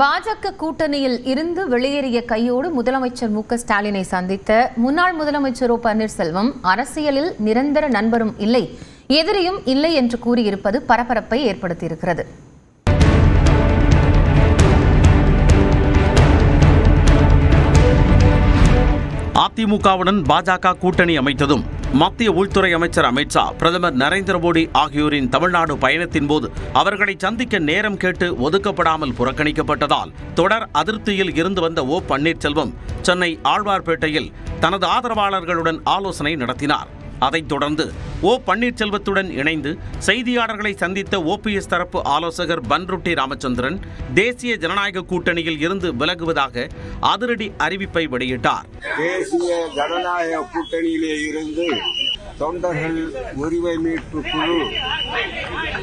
பாஜக கூட்டணியில் இருந்து வெளியேறிய கையோடு முதலமைச்சர் மு ஸ்டாலினை சந்தித்த முன்னாள் முதலமைச்சர் ஓ பன்னீர்செல்வம் அரசியலில் நிரந்தர நண்பரும் இல்லை எதிரியும் இல்லை என்று கூறியிருப்பது பரபரப்பை ஏற்படுத்தியிருக்கிறது. அதிமுகவுடன் பாஜக கூட்டணி அமைத்ததும் மத்திய உள்துறை அமைச்சர் அமித்ஷா பிரதமர் நரேந்திர மோடி ஆகியோரின் தமிழ்நாடு பயணத்தின் போது அவர்களை சந்திக்க நேரம் கேட்டு ஒதுக்கப்படாமல் புறக்கணிக்கப்பட்டதால் தொடர் அதிருப்தியில் இருந்து வந்த ஓ பன்னீர்செல்வம் சென்னை ஆழ்வார்பேட்டையில் தனது ஆதரவாளர்களுடன் ஆலோசனை நடத்தினார். அதைத் தொடர்ந்து ஓ பன்னீர்செல்வத்துடன் இணைந்து செய்தியாளர்களை சந்தித்த ஓபிஎஸ் தரப்பு ஆலோசகர் பன்ருட்டி ராமச்சந்திரன் தேசிய ஜனநாயக கூட்டணியில் இருந்து விலகுவதாக அதிரடி அறிவிப்பை வெளியிட்டார். தேசிய ஜனநாயக கூட்டணியிலே இருந்து தொண்டர்கள் உரிமை மீட்பு குழு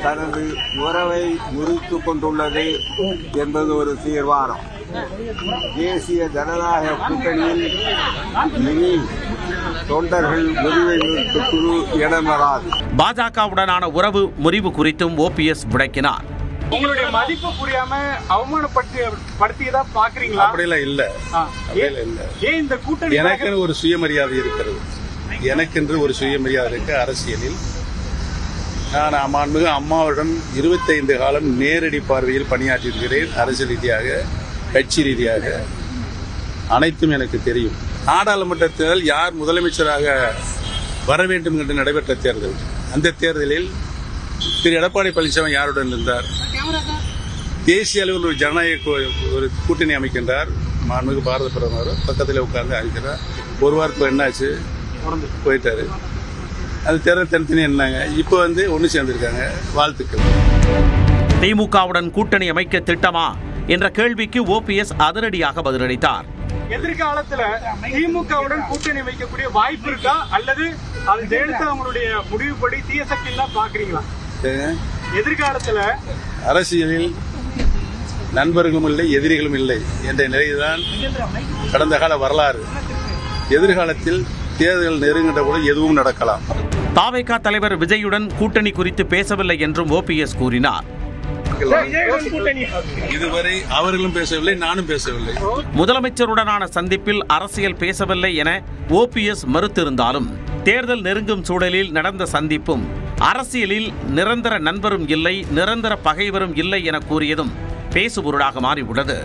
தனது உறவை முறித்து கொண்டுள்ளது என்பது ஒரு தீர்மானம். தேசிய ஜனநாயக கூட்டணியில் இனி தொண்டர்கள் மீட்பு குழு இடம்பெறாது பாஜகவுடனான உறவு முறிவு குறித்தும் ஓபிஎஸ் விளக்கினார். உங்களுடைய மதிப்பு புரியாம அவமானப்படுத்தி படுத்தியதா பாக்குறீங்களா? அப்படியெல்லாம் இல்ல. இல்ல. ஏன் இந்த கூட்டணி எனக்குன்னு ஒரு சுயமரியாதை இருக்கிறது. எனக்கென்று ஒரு சுயமரியாதை இருக்கு அரசியலில். நான் மாண்புமிகு அம்மாவுடன் இருபத்தைந்து காலம் நேரடி பார்வையில் பணியாற்றியிருக்கிறேன். அரசியல் ரீதியாக கட்சி ரீதியாக. அனைத்தும் எனக்கு தெரியும். நாடாளுமன்ற தேர்தல் யார் முதலமைச்சராக வர வேண்டும் என்று நடைபெற்ற தேர்தல். அந்த தேர்தலில் திரு எடப்பாடி பழனிசாமி யாருடன் இருந்தார்? தேசிய அளவில் ஒரு ஜனநாயக ஒரு கூட்டணி அமைக்கின்றார். மாண்புமிகு பாரத பிரதமர் பக்கத்தில் உட்கார்ந்து அழைக்கிறார். ஒரு வாரத்தில் என்னாச்சு? போயிட்டாரு. அது தேர்தல் தனித்தனி என்னாங்க? இப்போ வந்து ஒன்று சேர்ந்துருக்காங்க. வாழ்த்துக்கள். திமுகவுடன் கூட்டணி அமைக்க திட்டமா? என்ற கேள்விக்கு ஓபிஎஸ் அதிரடியாக பதிலளித்தார். எதிர்காலத்துல திமுகவுடன் கூட்டணி வைக்கக்கூடிய வாய்ப்பு இருக்கா? அல்லது அது ஜெயலலிதா அவங்களுடைய முடிவுப்படி தீய சக்தி தான் பாக்குறீங்களா எதிர்காலத்துல அரசியலில் நண்பர்களும் இல்லை எதிரிகளும் இல்லை என்ற நிலைதான் கடந்த கால வரலாறு. எதிர்காலத்தில் தேர்தல் நெருங்கின்ற போது எதுவும் நடக்கலாம். தாவேகா தலைவர் விஜயுடன் கூட்டணி குறித்து பேசவில்லை என்றும் ஓபிஎஸ் கூறினார். இதுவரை அவர்களும் பேசவில்லை நானும் பேசவில்லை. முதலமைச்சருடனான சந்திப்பில் அரசியல் பேசவில்லை என ஓபிஎஸ் மறுத்திருந்தாலும் தேர்தல் நெருங்கும் சூழலில் நடந்த சந்திப்பும் அரசியலில் நிரந்தர நண்பரும் இல்லை நிரந்தர பகைவரும் இல்லை என கூறியதும் பேசுபொருளாக மாறியுள்ளது.